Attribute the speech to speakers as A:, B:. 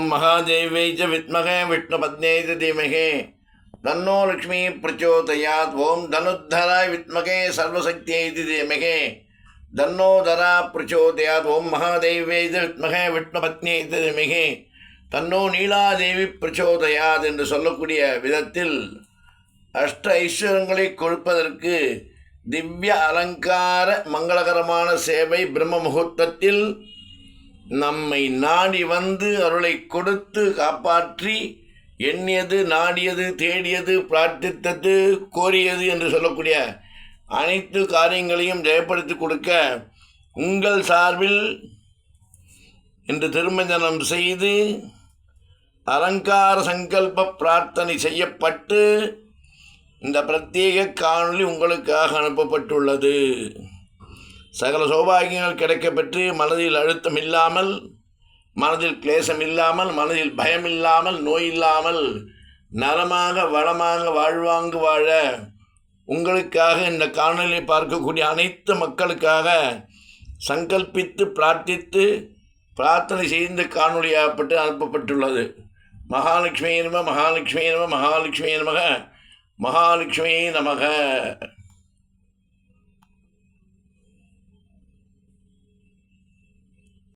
A: ஓம் மகாதேவை ச வித்மகே விஷ்ணுபத்னே ச தீமகே தன்னோ லக்ஷ்மி பிரச்சோதயாத் ஓம் தனுத்தராய் வித்மகே சர்வசக்தியை தீமகே தன்னோதரா பிரச்சோதயாத் ஓம் மகாதேவை ச வித்மகே விஷ்ணுபத்னே ச தீமகே தன்னோ நீலாதேவி பிரச்சோதயாத் என்று சொல்லக்கூடிய விதத்தில் அஷ்ட ஐஸ்வரங்களை கொடுப்பதற்கு திவ்ய அலங்கார மங்களகரமான சேவை பிரம்ம முகூர்த்தத்தில் நம்மை நாடி வந்து அருளை கொடுத்து காப்பாற்றி எண்ணியது நாடியது தேடியது பிரார்த்தித்தது கோரியது என்று சொல்லக்கூடிய அனைத்து காரியங்களையும் ஜெயப்படுத்தி கொடுக்க உங்கள் சார்பில் இன்று திருமஞ்சனம் செய்து அலங்கார சங்கல்ப பிரார்த்தனை செய்யப்பட்டு இந்த பிரத்யேக காணொளி உங்களுக்காக அனுப்பப்பட்டுள்ளது. சகல சௌபாகியங்கள் கிடைக்கப்பெற்று மனதில் அழுத்தம் இல்லாமல் மனதில் கிளேசம் இல்லாமல் மனதில் பயம் இல்லாமல் நோய் இல்லாமல் நலமாக வளமாக வாழ்வாங்கு வாழ உங்களுக்காக இந்த காணொலியை பார்க்கக்கூடிய அனைத்து மக்களுக்காக சங்கல்பித்து பிரார்த்தித்து பிரார்த்தனை செய்து காணொலியாகப்பட்டு அனுப்பப்பட்டுள்ளது. மகாலட்சுமி நம மகாலட்சுமி நம மகாலட்சுமி நமக மகாலட்சுமி நமக